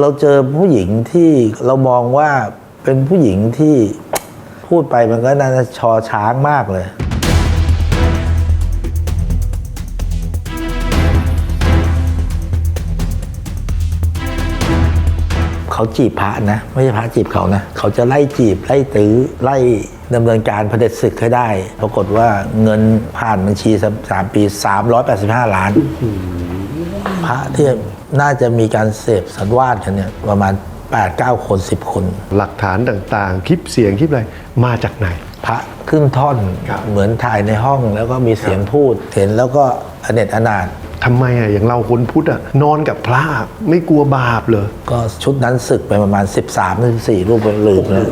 เราเจอผู้หญิงที่เรามองว่าเป็นผู้หญิงที่พูดไปมันก็น่าจะชอช้างมากเลย เขาจีบพระนะ ไม่ใช่พระจีบเขานะ เขาจะไล่จีบ ไล่ตื้อ ไล่ดำเนินการเผด็จศึกให้ได้ ปรากฏว่าเงินผ่านบัญชีสามสามปี 385 ล้าน พระที่ น่าจะมีการเสพสันวาสกันเนี่ยประมาณ 8-9 คน 10 คน หลักฐานต่างๆ คลิปเสียงคลิปอะไรมาจากไหน พระขึ้นท่อนครับ เหมือนถ่ายในห้องแล้วก็มีเสียงพูด เห็นแล้วก็อเนจอนาถทำไมอะอย่างเราคนพุทธอะนอนกับพระไม่กลัวบาปเหรอ ก็ชุดนั้นศึกไปประมาณ 13-14 รูปลืมแล้ว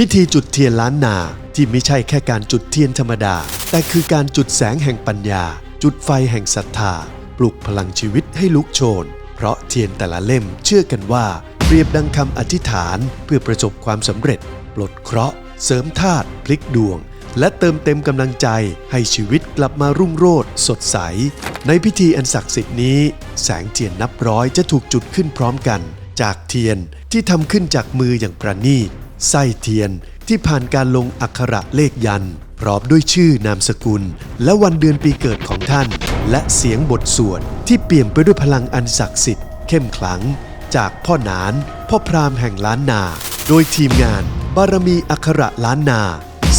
พิธีจุดเทียนล้านนาที่ไม่ใช่แค่การจุดเทียนธรรมดา แต่คือการจุดแสงแห่งปัญญา จุดไฟแห่งศรัทธา ปลุกพลังชีวิตให้ลุกโชน เพราะเทียนแต่ละเล่มเชื่อกันว่า เปรียบดังคำอธิษฐานเพื่อประสบความสำเร็จ ปลดเคราะห์ เสริมธาตุพลิกดวง และเติมเต็มกำลังใจให้ชีวิตกลับมารุ่งโรจน์สดใส ในพิธีอันศักดิ์สิทธิ์นี้ แสงเทียนนับร้อยจะถูกจุดขึ้นพร้อมกัน จากเทียนที่ทำขึ้นจากมืออย่างประณีต ไส้เทียนที่ผ่านการลงอักขระเลขยัน พร้อมด้วยชื่อนามสกุล และวันเดือนปีเกิดของท่าน และเสียงบทสวดที่เปี่ยมไปด้วยพลังอันศักดิ์สิทธิ์เข้มขลัง จากพ่อหนาน พ่อพรามแห่งล้านนา โดยทีมงานบารมีอักขระล้านนา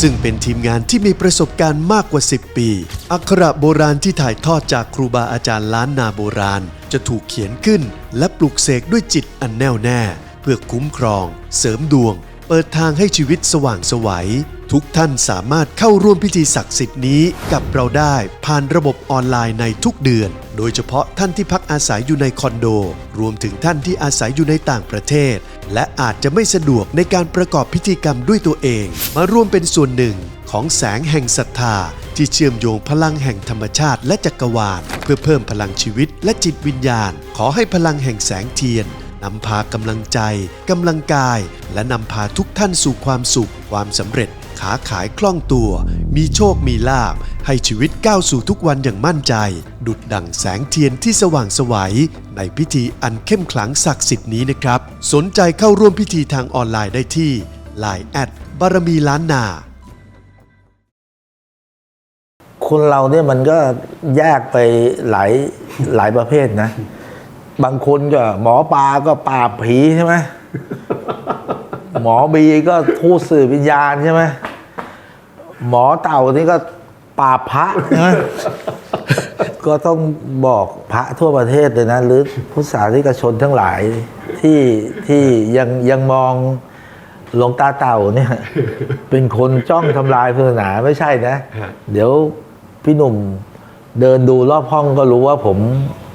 ซึ่งเป็นทีมงานที่มีประสบการณ์มากกว่า 10 ปี อักขระโบราณที่ถ่ายทอดจากครูบาอาจารย์ล้านนาโบราณ จะถูกเขียนขึ้น และปลุกเสกด้วยจิตอันแน่วแน่ เพื่อคุ้มครอง เสริมดวง เปิดทางให้ชีวิตสว่างสวัย ทุกท่านสามารถเข้าร่วมพิธีศักดิ์สิทธิ์นี้กับเราได้ผ่านระบบออนไลน์ในทุกเดือน โดยเฉพาะท่านที่พักอาศัยอยู่ในคอนโด รวมถึงท่านที่อาศัยอยู่ในต่างประเทศ และอาจจะไม่สะดวกในการประกอบพิธีกรรมด้วยตัวเอง มาร่วมเป็นส่วนหนึ่งของแสงแห่งศรัทธา ที่เชื่อมโยงพลังแห่งธรรมชาติและจักรวาล เพื่อเพิ่มพลังชีวิตและจิตวิญญาณ ขอให้พลังแห่งแสงเทียน นำพากำลังใจกำลังกาย และนำพาทุกท่านสู่ความสุข ความสำเร็จขาขายคล่องตัว มีโชคมีลาบ ให้ชีวิตก้าวสู่ทุกวันอย่างมั่นใจ ดุดดั่งแสงเทียนที่สว่างสวัย ในพิธีอันเข้มขลังศักดิ์สิทธิ์นี้นะครับ สนใจเข้าร่วมพิธีทางออนไลน์ได้ที่ Line แอดบารมีล้านนา คนเราเนี่ยมันก็แยกไปหลายหลายประเภทนะ บางคนก็หมอปลาก็ปราบผีใช่ไหมหมอบีก็พูดสื่อวิญญาณใช่ไหมหมอเต่านี่ก็ปราบพระใช่ไหมก็ต้องบอกพระทั่วประเทศเลยนะ หรือพุทธศาสนิกชนทั้งหลายที่ที่ยังยังมองหลวงตาเต่าเนี่ย เป็นคนจ้องทำลายศาสนาไม่ใช่นะฮะเดี๋ยวพี่หนุ่มเดินดูรอบห้องก็รู้ว่าผม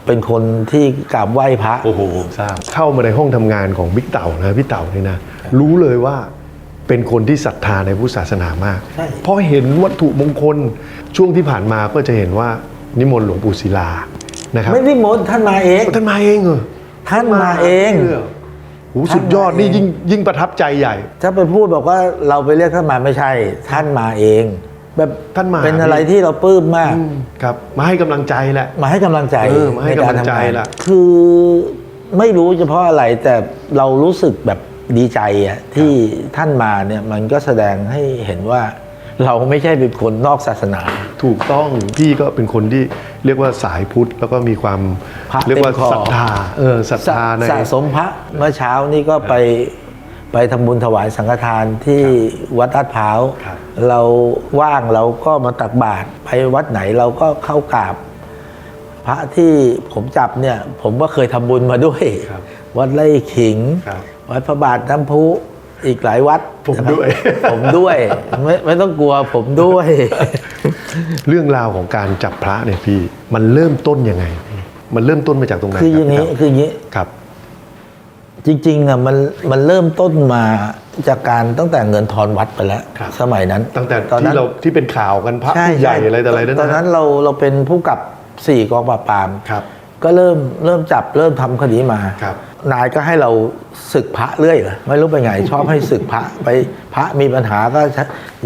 เป็นคนที่กราบไหว้พระ โอ้โหทราบเข้ามาในห้องทำงานของบิ๊กเต่านะพี่เต่าเนี่ยนะรู้เลยว่าเป็นคนที่ศรัทธาในพุทธศาสนามาก ใช่ เพราะเห็นวัตถุมงคลช่วงที่ผ่านมาก็จะเห็นว่านิมนต์หลวงปู่ศิลานะครับไม่ได้มดท่านมาเอง ท่านมาเองเหรอท่านมาเองโอ้โหสุดยอดนี่ยิ่งยิ่งประทับใจใหญ่ ถ้าไปพูดบอกว่าเราไปเรียกท่านมาไม่ใช่ ท่านมาเอง แบบท่านมาเป็นอะไรที่เราปลื้มมาก ครับ มาให้กำลังใจแหละ มาให้กำลังใจเออมาให้กำลังใจนารทำานล่ะคือไม่รู้เฉพาะอะไรแต่เรารู้สึกแบบดีใจอะที่ท่านมาเนี่ยมันก็แสดงให้เห็นว่า เราไม่ใช่เป็นคนนอกศาสนา ถูกต้องพี่ก็เป็นคนที่เรียกว่าสายพุทธแล้วก็มีความพระเรียกว่าเต็มคอศรัทธาเออศรัทธาในสะสมพระเมื่อเช้านี่ก็ไป ไปทำบุญถวายสังฆทานที่วัดลาดพร้าวครับเราว่างเราก็มาตักบาตรไปวัดไหนเราก็เข้ากราบ พระที่ผมจับเนี่ยผมก็เคยทำบุญมาด้วยครับวัดไร่ขิงครับวัดพระบาทน้ำพุอีกหลายวัดผมนะครับด้วย ผมด้วยไม่ไม่ต้องกลัวผมด้วย เรื่องราวของการจับพระเนี่ยพี่มันเริ่มต้นยังไงพี่มันเริ่มต้นมาจากตรงไหนคืออย่างนี้นี้คืออย่างนี้ครับ จริงๆอะมันมันเริ่มต้นมาจากการตั้งแต่เงินทอนวัดไปแล้ว ครับ สมัยนั้นตั้งแต่ตอนนั้ที่นเราที่เป็นข่าวกันพระใช่ผู้ใหญ่ช่อะไรแต่อะไรนั่นตอนนั้นนะเราเราเป็นผู้กับสี่กองปราบปราม ครับ ก็เริ่มเริ่มจับเริ่มทำคดีมา ครับ นายก็ให้เราศึกพระเรื่อยเหรอไม่รู้ไปไง ชอบให้ศึกพระไปพระมีปัญหาก็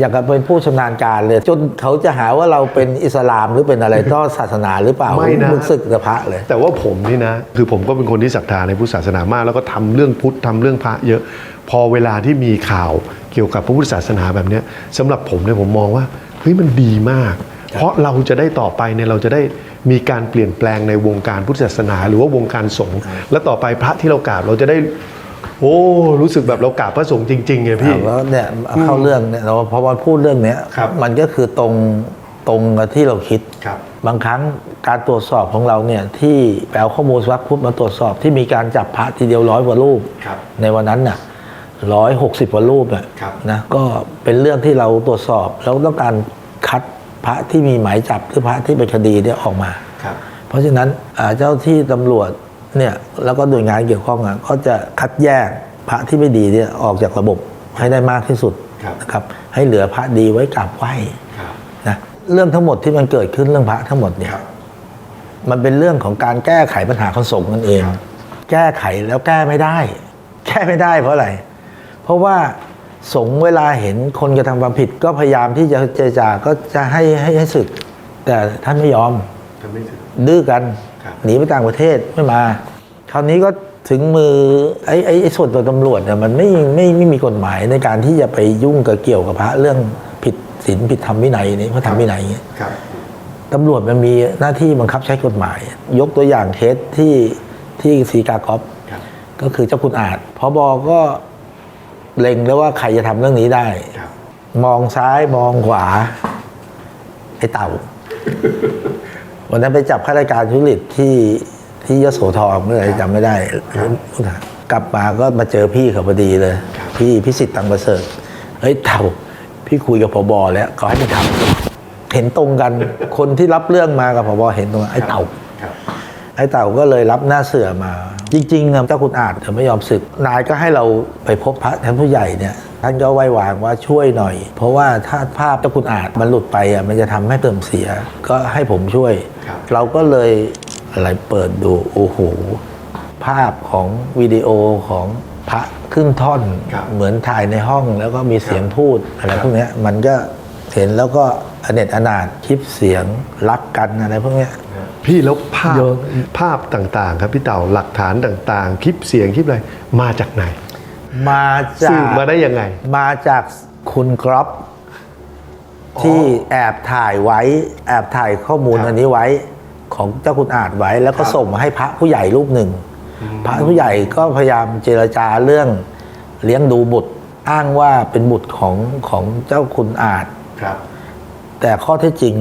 อยากจะเป็นผู้ชำนาญการเลย จนเขาจะหาว่าเราเป็นอิสลามหรือเป็นอะไรต่อศาสนาหรือเปล่าไม่นะมึงศึกกับพระเลย แต่ว่าผมนี่นะ คือผมก็เป็นคนที่ศรัทธาในพุทธศาสนามาก แล้วก็ทำเรื่องพุทธทำเรื่องพระเยอะ พอเวลาที่มีข่าวเกี่ยวกับพระพุทธศาสนาแบบเนี้ยสำหรับผมเนี่ยผมมองว่าเฮ้ยมันดีมาก เพราะเราจะได้ต่อไปเนี่ยเราจะได้ มีการเปลี่ยนแปลงในวงการพุทธศาสนา หรือว่าวงการสงฆ์และต่อไปพระที่เรากราบเราจะได้ โอ้รู้สึกแบบเรากราบพระสงฆ์จริงๆไงพี่แล้วเนี่ยเข้าเรื่องเนี่ยเราพอมาพูดเรื่องเนี้ยครับมันก็คือตรงตรงกับที่เราคิดครับบางครั้งการตรวจสอบของเราเนี่ยที่แปลข้อมูลวัดพุทธมาตรวจสอบที่มีการจับพระทีเดียวร้อยกว่ารูปครับในวันนั้นน่ะร้อยหกสิบกว่ารูปน่ะครับนะก็เป็นเรื่องที่เราตรวจสอบแล้วต้องการคัด พระที่มีหมายจับหรือพระที่เป็นคดีเนี่ยออกมาครับ เพราะฉะนั้นอ่าเจ้าที่ตำรวจเนี่ยแล้วก็หน่วยงานเกี่ยวข้องอะก็จะคัดแยกพระที่ไม่ดีเนี่ยออกจากระบบให้ได้มากที่สุดครับนะครับ ให้เหลือพระดีไว้กราบไหว้ครับนะเรื่องทั้งหมดที่มันเกิดขึ้นเรื่องพระทั้งหมดเนี่ยครับมันเป็นเรื่องของการแก้ไขปัญหาของสงฆ์นั่นเองครับแก้ไขแล้วแก้ไม่ได้ แก้ไม่ได้เพราะอะไร เพราะว่า สงฆ์เวลาเห็นคนกระทำความผิดก็พยายามที่จะเจรจาก็จะให้ให้ให้ศึก แต่ท่านไม่ยอมทำไม่ถึง ดื้อกันครับ หนีไปต่างประเทศไม่มา คราวนี้ก็ถึงมือไอ้ไอ้ไอ้ส่วนตัวตำรวจเนี่ยมันไม่ไม่ไม่มีกฎหมายในการที่จะไปยุ่งกับเกี่ยวกับพระเรื่องผิดศีลผิดธรรมวินัยนี่พระธรรมวินัยอย่างเงี้ย ครับ ตำรวจมันมีหน้าที่บังคับใช้กฎหมาย ยกตัวอย่างเคสที่ที่สีกากอฟครับ ก็คือเจ้าคุณอาจพอบอก็ เล็งแล้วว่าใครจะทำเรื่องนี้ได้ครับมองซ้ายมองขวา ไอ้เต่า วันนั้นไปจับข้าราชการทุจริตที่ที่ยโสธรเมื่อไหร่จำไม่ได้ กลับมาก็มาเจอพี่เขาพอดีเลย พี่พิสิทธิ์ตังประเสริฐเฮ้ยเต่า พี่คุยกับผบแล้วเขาให้ไปทำเห็นตรงกันคนที่รับเรื่องมากับผบเห็นตรงกันไอ้เต่าครับ ไอ้เต่าก็เลยรับหน้าเสือมา จริงๆอะเจ้าคุณอาจจะไม่ยอมศึก นายก็ให้เราไปพบพระท่านผู้ใหญ่เนี่ยท่านก็ไหว้วางว่าช่วยหน่อย เพราะว่าถ้าภาพเจ้าคุณอาจมันหลุดไปอะมันจะทำให้เติมเสีย ก็ให้ผมช่วยครับเราก็เลยอะไรเปิดดูโอ้โหภาพของวิดีโอของพระครึ่งท่อนครับเหมือนถ่ายในห้องแล้วก็มีเสียงพูดอะไรพวกเนี้ยมันก็เห็นแล้วก็อเนจอนาถคลิปเสียงรักกันอะไรพวกเนี้ย พี่แล้วภาพเยอะภาพต่างๆ ครับพี่เต่าหลักฐานต่างๆ คลิปเสียงคลิปอะไรมาจากไหน มาจาสืบกมาได้ยังไง มาจากคุณกรอบที่แอบถ่ายไว้ แอบถ่ายข้อมูลครับอันนี้ไว้ของเจ้าคุณอาจไว้ แล้วก็ครับส่งมาให้พระผู้ใหญ่รูปหนึ่ง พระผู้ใหญ่ก็พยายามเจรจาเรื่องเลี้ยงดูบุตรอ้างว่าเป็นบุตรของของเจ้าคุณอาจครับ แต่ข้อเท็จจริง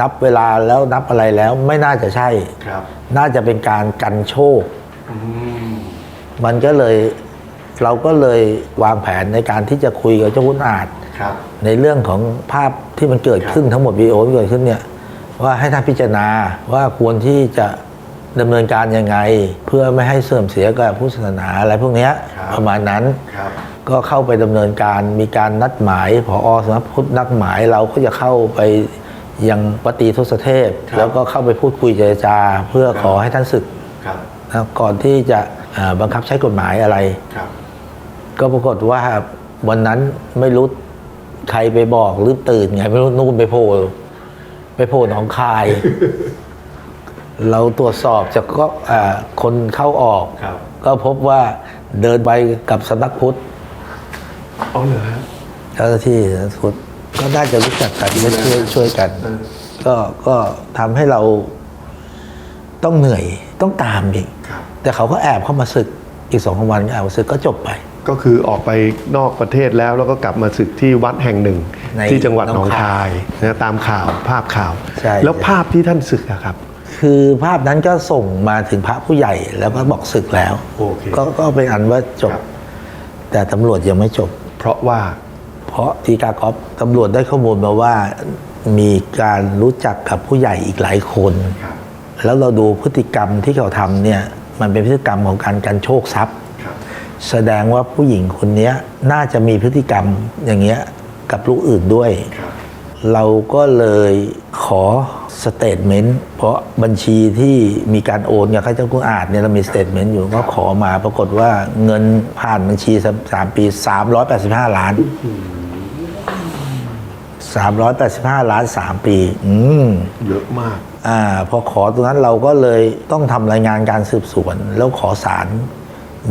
นับเวลาแล้วนับอะไรแล้วไม่น่าจะใช่ ครับน่าจะเป็นการกันโชค อืมมันก็เลยเราก็เลยวางแผนในการที่จะคุยกับเจ้าคุณอาจ ครับ ในเรื่องของภาพที่มันเกิดขึ้นทั้งหมดวิดีโอที่เกิดขึ้นเนี่ยว่าให้ท่านพิจารณาว่าควรที่จะดำเนินการยังไง เพื่อไม่ให้เสื่อมเสียกับพุทธศาสนาอะไรพวกเนี้ยครับ ประมาณนั้น ครับ ก็เข้าไปดำเนินการมีการนัดหมายผอสำนักพุทธนัดหมายเราก็จะเข้าไป ยังวัดตรีทศเทพ ครับ แล้วก็เข้าไปพูดคุยเจรจา เพื่อครับขอให้ท่านศึกครับนะก่อนที่จะอ่าบังคับใช้กฎหมายอะไร ครับก็ปรากฏว่าวันนั้นไม่รู้ใครไปบอกหรือตื่นไงไม่รู้นู่นไปโผล่ไปโผล่หนองคาย เราตรวจสอบจากก็อ่าคนเข้าออก ครับก็พบว่าเดินไปกับสำนักพุทธอ๋อเหรอฮะเจ้าหน้าที่สำนักพุทธ ก็น่าจะรู้จักกันและช่วยช่วยกันเออก็ก็ทำให้เราต้องเหนื่อยต้องตามอีกครับแต่เขาก็แอบเข้ามาศึกอีกสองสามวันก็แอบมาศึกก็จบไป ก็คือออกไปนอกประเทศแล้วแล้วก็กลับมาศึกที่วัดแห่งหนึ่งในที่จังหวัดหนองหนองคาคายยนะตามข่าวภาพข่าวใช่แล้วภาพที่ท่านศึกอะครับ คือภาพนั้นก็ส่งมาถึงพระผู้ใหญ่แล้วก็บอกศึกแล้วโอเคก็ก็เป็นอันว่าจบครับแต่ตำรวจยังไม่จบ เพราะว่า เพราะทีกากอฟตำรวจได้ข้อมูลมาว่ามีการรู้จักกับผู้ใหญ่อีกหลายคนครับแล้วเราดูพฤติกรรมที่เขาทำเนี่ยมันเป็นพฤติกรรมของการกันโชคทรัพย์ครับแสดงว่าผู้หญิงคนเนี้ยน่าจะมีพฤติกรรมอย่างเงี้ยกับลูกอื่นด้วยครับเราก็เลยขอสเตทเมนต์เพราะบัญชีที่มีการโอนกับข้าเจ้าคุณอาจเนี่ยเรามีสเตทเมนต์อยู่ก็ขอมาปรากฏว่าเงินผ่านบัญชีสามสามปี 385 ล้าน 385 ล้าน 3 ปี อืม เยอะมาก อ่า พอขอตรงนั้นเราก็เลยต้องทำรายงานการสืบสวน แล้วขอสาร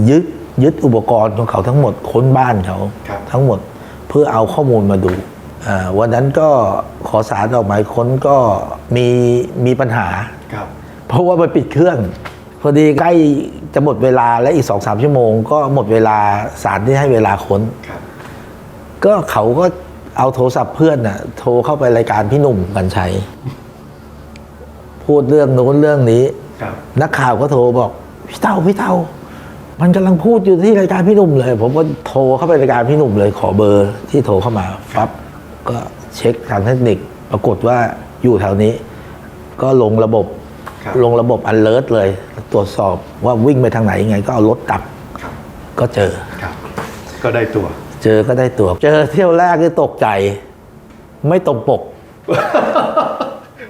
ยึดยึดอุปกรณ์ของเขาทั้งหมดค้นบ้านเขา ครับ ทั้งหมดเพื่อเอาข้อมูลมาดูอ่าวันนั้นก็ขอสารออกหมายค้นก็มีมีปัญหา ครับ เพราะว่าไปปิดเครื่อง พอดีใกล้จะหมดเวลาและอีกสองสามชั่วโมง ก็หมดเวลาสารที่ให้เวลาค้น ครับ ก็เขาก็ เอาโทรศัพท์เพื่อนน่ะ โทรเข้าไปรายการพี่หนุ่มกัญชัยพูดเรื่องนู้นเรื่องนี้ ครับ นักข่าวก็โทรบอกพี่เต้าพี่เต้ามันกำลังพูดอยู่ที่รายการพี่หนุ่มเลย ผมก็โทรเข้าไปรายการพี่หนุ่มเลย ขอเบอร์ที่โทรเข้ามาฟับก็เช็คทางเทคนิค ปรากฏว่าอยู่แถวนี้ ก็ลงระบบครับ ลงระบบอันเลิศเลย ตรวจสอบว่าวิ่งไปทางไหนยังไง ก็เอารถกลับครับ ก็เจอ ครับ ก็ได้ตัว เจอก็ได้ตัว เจอเที่ยวแรกที่ตกใจ ไม่ตรงปก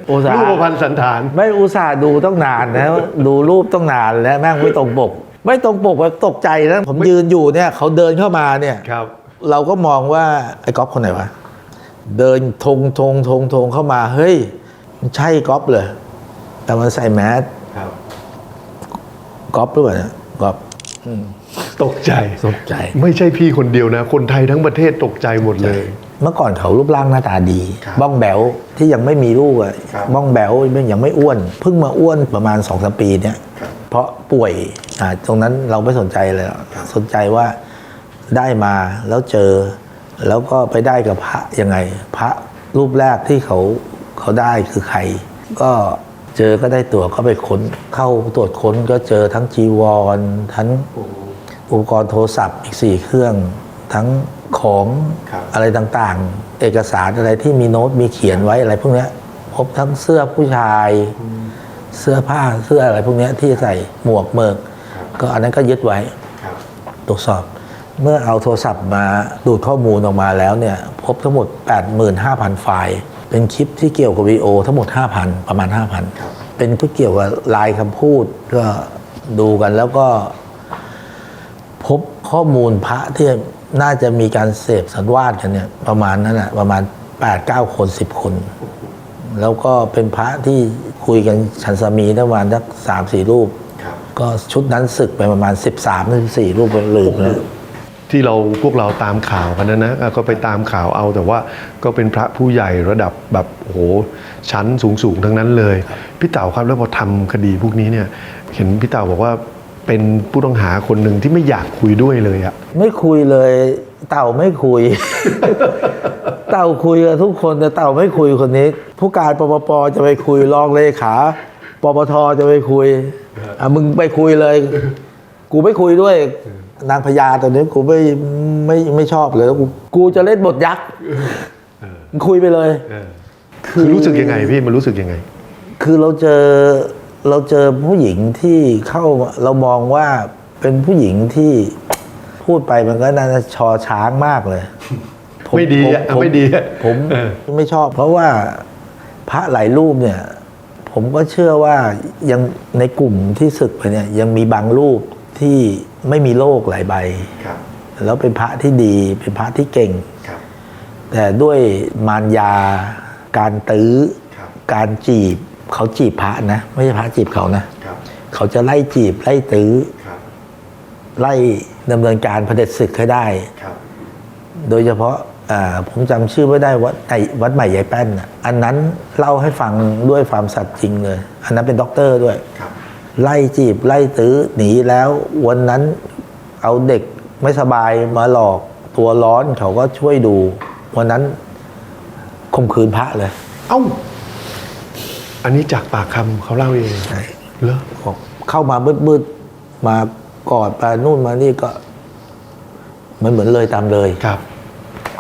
อุตส่ารูปห์พันธ์สันฐาน ไม่อุตส่าห์ดูต้องนานนะ ดูรูปต้องนานแล้วแม่งไม่ตรงปก ไม่ตรงปกแบบตกใจนะผมยืนอยู่เนี่ยเขาเดินเข้ามาเนี่ย ครับ เราก็มองว่าไอ้ก๊อฟคนไหนวะ เดินทงทงทงทงเข้ามา เฮ้ยมันใช่ก๊อฟเลย แต่มันใส่แมสครับก๊อฟหรือเปล่าเนี่ยก๊อฟ ตกใจ ตกใจ ไม่ใช่พี่คนเดียวนะ คนไทยทั้งประเทศตกใจหมดเลย เมื่อก่อนเขารูปร่างหน้าตาดีครับบ้องแบวที่ยังไม่มีลูกอะครับบ้องแบวยังไม่อ้วน เพิ่งมาอ้วนประมาณสองสามปีเนี่ยครับเพราะป่วยอ่าตรงนั้นเราไม่สนใจเลยหรอกสนใจว่าได้มาแล้วเจอ แล้วก็ไปได้กับพระยังไง พระรูปแรกที่เขาเขาได้คือใคร ก็เจอก็ได้ตัวก็ไปค้นเข้าตรวจค้นก็เจอทั้งจีวร ทั้ง อุปกรณ์โทรศัพท์อีกสี่เครื่อง ทั้งของครับอะไรต่างๆ เอกสารอะไรที่มีโน้ตมีเขียนไว้อะไรพวกเนี้ยพบทั้งเสื้อผู้ชาย เสื้อผ้าเสื้ออะไรพวกเนี้ยที่ใส่หมวกเมิกก็อันนั้นก็ยึดไว้ ครับ ตรวจสอบ เมื่อเอาโทรศัพท์มาดูดข้อมูลออกมาแล้วเนี่ย พบทั้งหมด 85,000 ไฟล์ เป็นคลิปที่เกี่ยวกับวีดีโอทั้งหมด 5,000 ประมาณ ครับ 5,000 เป็นที่เกี่ยวกับลายคำพูดก็ดูกันแล้วก็ พบข้อมูลพระที่น่าจะมีการเสพสันวาสกันเนี่ยประมาณนั้นนะประมาณ 8 9 คน 10 คน แล้วก็เป็นพระที่คุยกันฉันสามีประมาณสักสามสี่รูปครับก็ชุดนั้นศึกไปประมาณ 13ถึง14 รูปลืมแล้วที่เราพวกเราตามข่าวกันนะนะอะก็ไปตามข่าวเอาแต่ว่าก็เป็นพระผู้ใหญ่ระดับแบบโอ้โหชั้นสูงสูงๆทั้งนั้นเลย พี่เต่าครับแล้วพอทำคดีพวกนี้เนี่ย เห็นพี่เต่าบอกว่า เป็นผู้ต้องหาคนหนึ่งที่ไม่อยากคุยด้วยเลยอะไม่คุยเลย เต่าไม่คุย เต่าคุยกับทุกคนแต่เต่าไม่คุยคนนี้ ผู้การปปปจะไปคุยรองเลขาปปทจะไปคุยอะมึงไปคุยเลย กูไม่คุยด้วย นางพญาตัวนี้กูไม่ไม่ไม่ชอบเลยแล้วกูกูจะเล่นบทยักษ์มึงคุยไปเลย คือรู้สึกยังไงพี่มันรู้สึกยังไง คือเราเจอ เราเจอผู้หญิงที่เข้าเรามองว่าเป็นผู้หญิงที่พูดไปมันก็น่าจะชอช้างมากเลยผไม่ดีอะผไม่ดีอะผมเออไม่ชอบ เพราะว่าพระหลายรูปเนี่ย ผมก็เชื่อว่ายังในกลุ่มที่ศึกไปเนี่ย ยังมีบางรูปที่ไม่มีโรคหลายใบครับแล้วเป็นพระที่ดีเป็นพระที่เก่งครับแต่ด้วยมารยา การตื้อครับการจีบ เขาจีบพระนะ ไม่ใช่พระจีบเขานะ ครับ เขาจะไล่จีบไล่ตื้อ ครับ ไล่ดำเนินการเผด็จศึกให้ได้ ครับ โดยเฉพาะอ่าผมจำชื่อไม่ได้วัดไอวัดใหม่ยายแป้นน่ะอันนั้นเล่าให้ฟังด้วยความสัตย์จริงเลย อันนั้นเป็นด็อกเตอร์ด้วย ครับ ไล่จีบไล่ตื้อหนีแล้ว วันนั้นเอาเด็กไม่สบายมาหลอกตัวร้อนเขาก็ช่วยดู วันนั้นข่มขืนพระเลย เอ้า อันนี้จากปากคำเขาเล่าเองใช่เหรอบอกเข้ามามืดๆมากอดมานู่นมานี่ก็ มันเหมือนเลยตามเลยครับ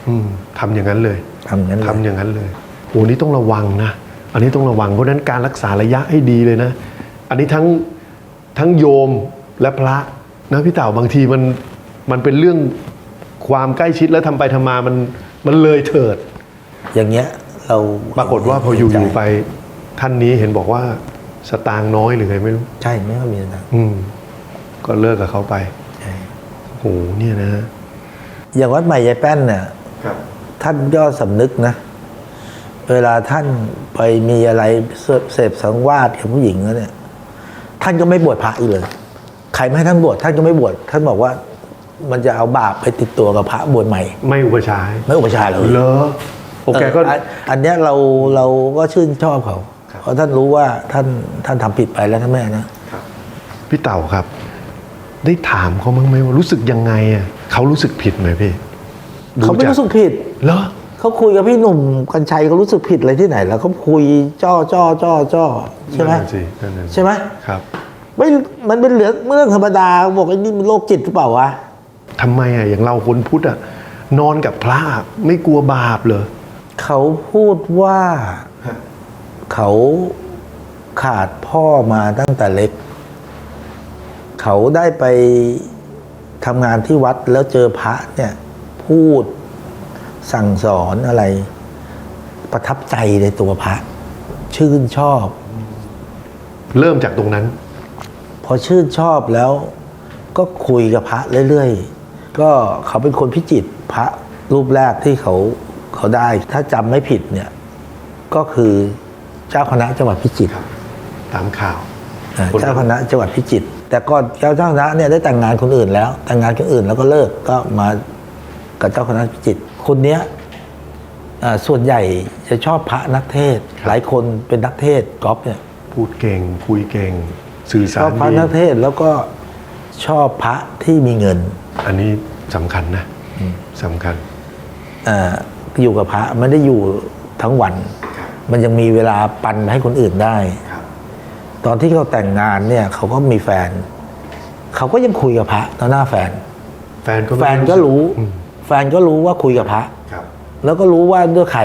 อืมทำอย่างนั้นเลยทำงั้นเลยทำอย่างนั้นเลยโอ้นี่ต้องระวังนะอันนี้ต้องระวังเพราะฉะนั้นการรักษาระยะให้ดีเลยนะ อันนี้ทั้งทั้งโยมและพระนะพี่เต่าบางทีมันมันเป็นเรื่องความใกล้ชิดแล้วทำไปทำมามันมันเลยเถิด อย่างเงี้ยเราปรากฏว่าพออยู่ๆไป ท่านนี้เห็นบอกว่าสตางค์น้อยหรือไงไม่รู้ ใช่ไม่ค่อยมีนะอืม ก็เลิกกับเขาไปใช่โอ้โหเนี่ยนะอย่างวัดใหม่ยายแป้นเนี่ยครับท่านก็สำนึกนะ เวลาท่านไปมีอะไรเสพเสพสังวาสกับผู้หญิงแล้วเนี่ย ท่านก็ไม่บวชพระอีกเลยใครไม่ให้ท่านบวชท่านก็ไม่บวชท่านบอกว่ามันจะเอาบาปไปติดตัวกับพระบวชใหม่ ไม่อุปชฌายไม่อุปชฌาย์เลยเหรอโอเคก็เอออันอันเนี้ยเราเราก็ชื่นชอบเขา เพราะท่านรู้ว่าท่านท่านทำผิดไปแล้วท่านแม่นะ พี่เต่าครับ ได้ถามเขาบ้างไหมว่ารู้สึกยังไงอะเขารู้สึกผิดไหมพี่เขาไม่จรู้สึกผิดเหรอเขาคุยกับพี่หนุ่มกัญชัยเขารู้สึกผิดอะไรที่ไหน แล้วเขาคุยจ้อจ้อจ้อจ้อใช่ไหมนั่นนะสินั่นนะสิใช่ไหมครับไม่มันเป็นเหลือเรื่องธรรมดาบอกไอ้นี่มันโรคจิตหรือเปล่าวะทำไมอะอย่างเราคนพุทธอะนอนกับพระไม่กลัวบาปเหรอ เขาพูดว่า เขาขาดพ่อมาตั้งแต่เล็ก เขาได้ไปทำงานที่วัดแล้วเจอพระเนี่ยพูดสั่งสอนอะไร ประทับใจในตัวพระ ชื่นชอบ เริ่มจากตรงนั้น พอชื่นชอบแล้วก็คุยกับพระเรื่อยๆ ก็เขาเป็นคนพิจิตรพระรูปแรกที่เขาเขาได้ ถ้าจำไม่ผิดเนี่ย ก็คือ เจ้าคณะจังหวัดพิจิตรตามข่าวอ่าคนเจ้าคณะจังหวัดพิจิตรแต่ก่อนเจ้าเจ้าคณะเนี่ยได้แต่งงานคนอื่นแล้ว แต่งงานคนอื่นแล้วก็เลิกก็มากับเจ้าคณะพิจิตรคนเนี้ยอ่าส่วนใหญ่จะชอบพระนักเทศน์หลายคนเป็นนักเทศน์ก๊อฟเนี่ย พูดเก่ง คุยเก่ง สื่อชสาอรบพระดีนักเทศน์แล้วก็ชอบพระที่มีเงินอันนี้สำคัญนะสำคัญอ่าอยู่กับพระไม่ได้อยู่ทั้งวัน มันยังมีเวลาปันให้คนอื่นได้ครับตอนที่เขาแต่งงานเนี่ย เขาก็มีแฟน เขาก็ยังคุยกับพระต่อหน้าแฟน แฟนก็ไม่แฟนก็รู้อืมแฟนก็รู้ว่าคุยกับพระครับแล้วก็รู้ว่าด้วยใคร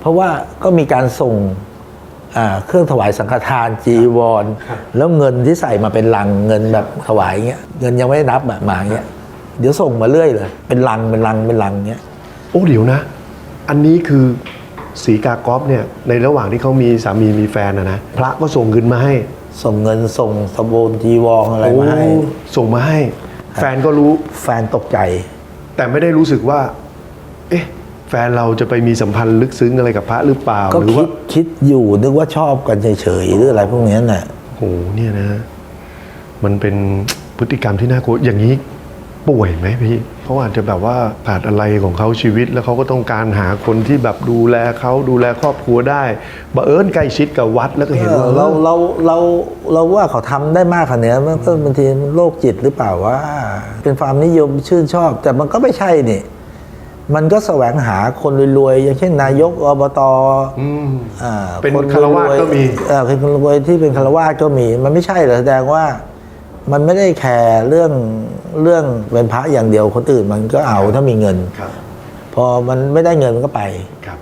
เพราะว่าก็มีการส่งอ่าเครื่องถวายสังฆทานจีวร แล้วเงินที่ใส่มาเป็นลังเงินแบบถวายเงี้ยเงินยังไม่ได้นับแบบมาเงี้ยเดี๋ยวส่งมาเรื่อยเลย เป็นลังเป็นลังเป็นลังเงี้ยโอ้เดี๋ยวนะ อันนี้คือ สีกากอฟเนี่ยในระหว่างที่เขามีสามีมีแฟนนะนะพระก็ส่งเงินมาให้ ส่งเงินส่งสบูนจีวรอะไรมาให้โอ้ส่งมาให้ แฟนก็รู้แฟนตกใจ แต่ไม่ได้รู้สึกว่า เอ๊ะ แฟนเราจะไปมีสัมพันธ์ลึกซึ้งอะไรกับพระหรือเปล่าก็หรือคิว่าดคิดอยู่นึกว่าชอบกันเฉยๆหรืออะไรพวกเนี้ยน่ะโหเนี่ยนะ มันเป็นพฤติกรรมที่น่ากลัวอย่างนี้ป่วยไหมพี่ เขาอาจจะแบบว่าขาดอะไรของเขาชีวิต แล้วเขาก็ต้องการหาคนที่แบบดูแลเขาดูแลครอบครัวได้บังเอิญใกล้ชิดกับวัดแล้วก็เห็นว่าเออเราเราเราเราว่าเขาทำได้มากขนาดเนี้ยมันก็บางทีมันโรคจิตหรือเปล่าว่า เป็นความนิยมชื่นชอบ แต่มันก็ไม่ใช่นี่มันก็แสวงหาคนรวยๆ อย่างเช่นนายกอบตอืมอ่าเป็นคนคารวาสก็มีเออเป็นคนรวยที่เป็นคารวาสก็มี มันไม่ใช่เหรอแสดงว่า มันไม่ได้แคร์เรื่องเรื่องเป็นพระอย่างเดียวคนอื่นมันก็เอาถ้ามีเงิน ครับ พอมันไม่ได้เงินมันก็ไปครับ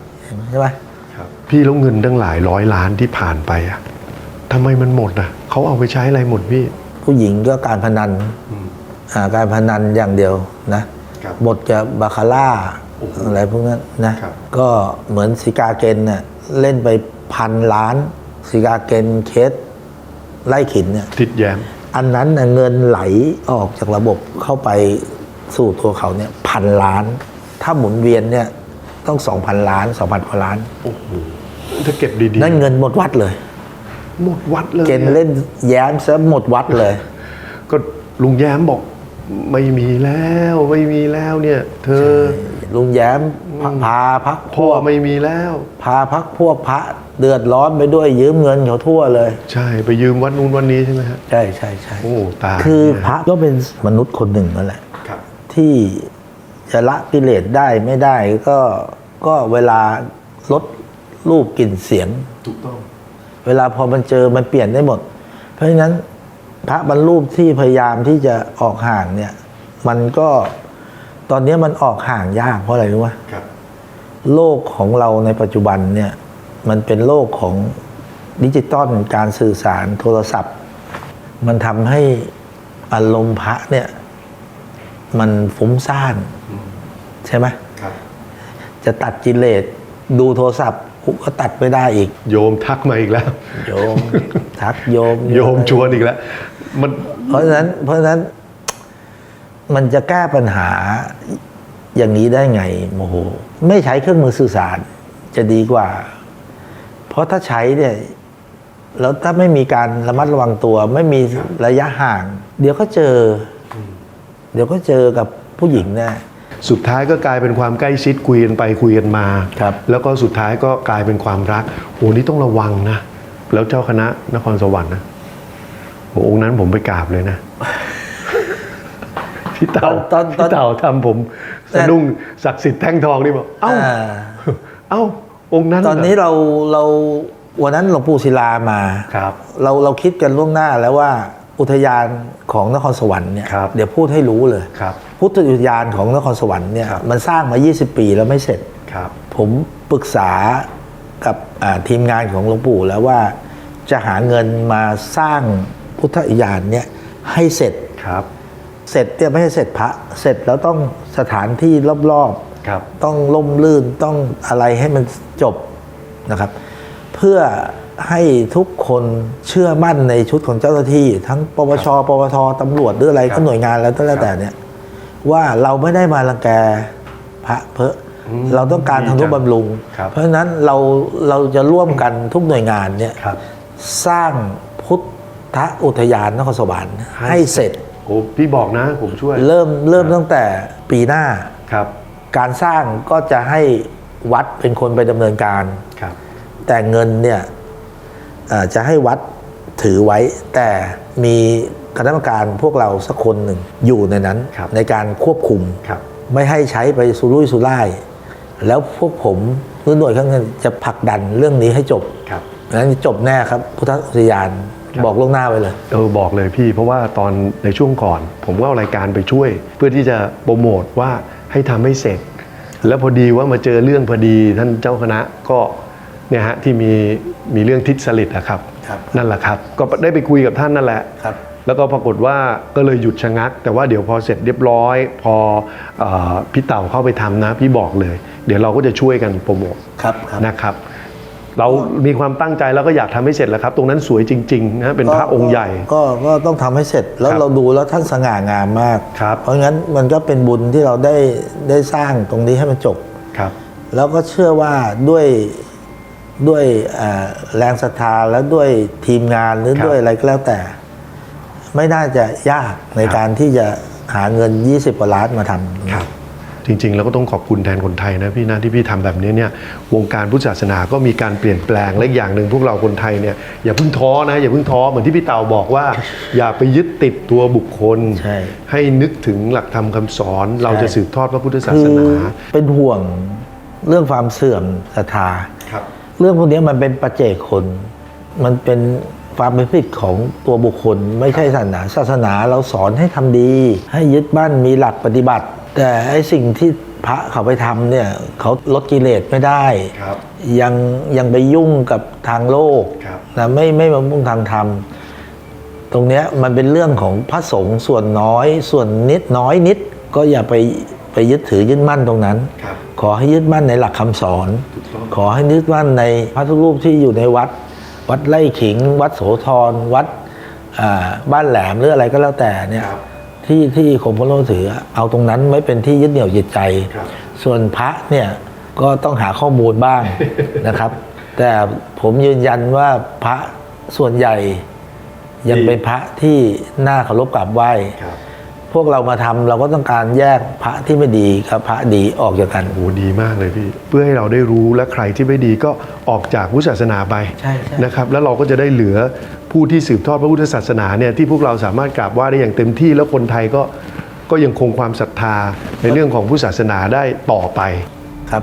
ใช่ไหมครับพี่แล้วเงินตั้งหลายร้อยล้านที่ผ่านไปอะทำไมมันหมดอะเขาเอาไปใช้อะไรหมดพี่ ผู้หญิงก็การพนันอ่าการพนันอย่างเดียวนะครับหมดกับบาคาร่าโอ้โหอะไรพวกนั้นนะครับก็เหมือนสิกาเกนเนี่ยเล่นไปพันล้านสิกาเกนเคสไล่ขินเนี่ยทิดแย้ม อันนั้นน่ะเงินไหลออกจากระบบเข้าไปสู่ตัวเขาเนี่ยพันล้าน ถ้าหมุนเวียนเนี่ยต้องสองพันล้านสองพันกว่าล้าน โอ้โหถ้าเก็บดีนั่นเงินหมดวัดเลย หมดวัดเลยเกณฑ์เล่นแย้มซะหมดวัดเลย ก็ลุงแย้มบอกไม่มีแล้วไม่มีแล้วเนี่ย เธอ ลุงแย้มพาพาพักพพ่อวกไม่มีแล้ว พาพักพวกพระ เดือดร้อนไปด้วยยืมเงินเขาทั่วเลย ใช่ไปยืมวัดนู้นวันนี้ใช่ไหมฮะใช่ใช่ใช่โอ้ตายคือเนี่ยพระก็เป็นมนุษย์คนหนึ่งนั่นแหละครับที่จะละกิเลสได้ไม่ได้ก็ก็เวลาลดรูปกลิ่นเสียงถูกต้อง เวลาพอมันเจอมันเปลี่ยนได้หมด เพราะฉะนั้นพระบรรลุที่พยายามที่จะออกห่างเนี่ย มันก็ตอนนี้มันออกห่างยากเพราะอะไรรู้ไหมครับโลกของเราในปัจจุบันเนี่ย มันเป็นโลกของดิจิตอลการสื่อสารโทรศัพท์ มันทำให้อารมณ์พระเนี่ย มันฟุ้งซ่าน ใช่ไหมครับจะตัดกิเลสดูโทรศัพท์กูก็ตัดไม่ได้อีก โยมทักมาอีกแล้ว โยมทักโยม โยมชวนอีกแล้วมันเพราะฉะนั้น เพราะฉะนั้น มันจะแก้ปัญหาอย่างนี้ได้ไงโมโห ไม่ใช้เครื่องมือสื่อสารจะดีกว่า เพราะถ้าใช้เนี่ยแล้วถ้าไม่มีการระมัดระวังตัว ไม่มีระยะห่าง เดี๋ยวก็เจออเดี๋ยวก็เจอกับผู้หญิงแน่สุดท้ายก็กลายเป็นความใกล้ชิดคุยกันไปคุยกันมาครับแล้วก็สุดท้ายก็กลายเป็นความรักโอ้นี่ต้องระวังนะ แล้วเจ้าคณะนครสวรรค์นะโอ้องค์นั้นผมไปกราบเลยนะพี่เต่าตอนตอนพี่เต่าทำผมสะดุ้งศักดิ์สิทธิ์แท่งทองนี่บอกเอ้าอ่าเอ้า องค์นั้น ตอนนี้เราเราวันนั้นหลวงปู่ศิลามาครับ เราเราคิดกันล่วงหน้าแล้วว่าอุทยานของนครสวรรค์เนี่ยครับเดี๋ยวพูดให้รู้เลยครับพุทธอุทยานของนครสวรรค์เนี่ยครับมันสร้างมา 20 ปีแล้วไม่เสร็จครับ ผมปรึกษากับอ่าทีมงานของหลวงปู่แล้วว่าจะหาเงินมาสร้างพุทธอุทยานเนี่ยให้เสร็จครับ เสร็จเนี่ยไม่ใช่เสร็จพระเสร็จแล้วต้องสถานที่รอบๆครับ ต้องล่มลื่นต้องอะไรให้มันจบนะครับ เพื่อให้ทุกคนเชื่อมั่นในชุดของเจ้าหน้าที่ ทั้งปปชปปทตำรวจหรืออะไรครัก็บหน่วยงานแล้วก็แล้วแต่เนี่ย ว่าเราไม่ได้มารังแกพระเพออืมเราต้องการดีทำนุจังบำรุงครับเพราะฉะนั้นเราเราจะร่วมกันทุกหน่วยงานเนี่ยครับสร้างพุทธอุทยานนครสวรรค์ให้เสร็จโอ้พี่บอกนะผมช่วย เริ่มเริ่มตั้งแต่ปีหน้าครับ การสร้างก็จะให้วัดเป็นคนไปดำเนินการ ครับ แต่เงินเนี่ยเอ่อจะให้วัดถือไว้ แต่มีคณะกรรมการพวกเราสักคนหนึ่งอยู่ในนั้นครับในการควบคุมครับ ไม่ให้ใช้ไปสุรุ่ยสุร่าย แล้วพวกผมหรือหน่วยข้างในจะผลักดันเรื่องนี้ให้จบครับนั้นจบแน่ครับ พุทธอุทยานครับบอกล่วงหน้าไว้เลย เออบอกเลยพี่เพราะว่าตอนในช่วงก่อน ผมก็เอารายการไปช่วย เพื่อที่จะโปรโมทว่า ให้ทำให้เสร็จ แล้วพอดีว่ามาเจอเรื่องพอดีท่านเจ้าคณะก็เนี่ยฮะที่มีมีเรื่องทิศสลิดอะครับครับนั่นแหละครับ ก็ได้ไปคุยกับท่านนั่นแหละครับแล้วก็ปรากฏว่าก็เลยหยุดชะงัก แต่ว่าเดี๋ยวพอเสร็จเรียบร้อย พอเออพี่เต่าเข้าไปทำนะ พี่บอกเลย เดี๋ยวเราก็จะช่วยกันโปรโมทครับครับนะครับ เรามีความตั้งใจแล้วก็อยากทำให้เสร็จแล้วครับ ตรงนั้นสวยจริงๆนะเป็นพระองค์ใหญ่ ก็ก็ต้องทำให้เสร็จแล้วครับเราดูแล้วท่านสง่างามมากครับเพราะงั้นมันก็เป็นบุญที่เราได้ได้สร้างตรงนี้ให้มันจบครับ แล้วก็เชื่อว่าด้วยด้วยเอ่อแรงศรัทธาและด้วยทีมงานหรือครับด้วยอะไรก็แล้วแต่ ไม่น่าจะยากในครับการที่จะหาเงิน 20กว่าล้านมาทำครับ จริงๆ แล้วก็ต้องขอบคุณแทนคนไทยนะพี่นะที่พี่ทำแบบนี้เนี่ยวงการพุทธศาสนาก็มีการเปลี่ยนแปลงและอีกอย่างหนึ่งพวกเราคนไทยเนี่ยอย่าเพิ่งท้อนะอย่าเพิ่งท้อเหมือนที่พี่เต่าบอกว่า อย่าไปยึดติดตัวบุคคลใช่ให้นึกถึงหลักธรรมคำสอน เราจะสืบทอดพระพุทธศาคืสอนา เป็นห่วงเรื่องความเสื่อมศรัทธาครับเรื่องพวกนี้มันเป็นปัจเจกคน มันเป็นความเป็นผิดของตัวบุคคล ไม่ใช่ศาสนาศาสนาเราสอนให้ทำดี ให้ยึดมั่นมีหลักปฏิบัติ แต่ไอ้สิ่งที่พระเขาไปทำเนี่ยเขาลดกิเลสไม่ได้ ครับยังยังไปยุ่งกับทางโลกครับ นะไม่ไม่มามุ่งทางธรรม ตรงเนี้ยมันเป็นเรื่องของพระสงฆ์ส่วนน้อยส่วนนิดน้อยนิด ก็อย่าไปไปยึดถือยึดมั่นตรงนั้น ครับขอให้ยึดมั่นในหลักคำสอน ถูกต้องขอให้ยึดมั่นในพระทุกรูปที่อยู่ในวัด วัดไร่ขิง วัดโสธรวัดอ่าบ้านแหลมหรืออะไรก็แล้วแต่เนี่ย ครับ ที่ที่คมพระโลถือ เอาตรงนั้นไว้เป็นที่ยึดเหนี่ยวจิตใจครับส่วนพระเนี่ยก็ต้องหาข้อมูลบ้างนะครับ แต่ผมยืนยันว่าพระส่วนใหญ่ยังดีเป็นพระที่น่าเคารพกราบไหว้ครับ พวกเรามาทำเราก็ต้องการแยกพระที่ไม่ดีกับพระดีออกจากกันโอ้ดีมากเลยพี่ เพื่อให้เราได้รู้และใครที่ไม่ดีก็ออกจากพุทธศาสนาไปใช่ใช่นะครับแล้วเราก็จะได้เหลือผู้ที่สืบทอดพระพุทธศาสนาเนี่ยที่พวกเราสามารถกราบไหว้ได้อย่างเต็มที่แล้วคนไทยก็ก็ยังคงความศรัทธาในเรื่องของพุทธศาสนาได้ต่อไปครับ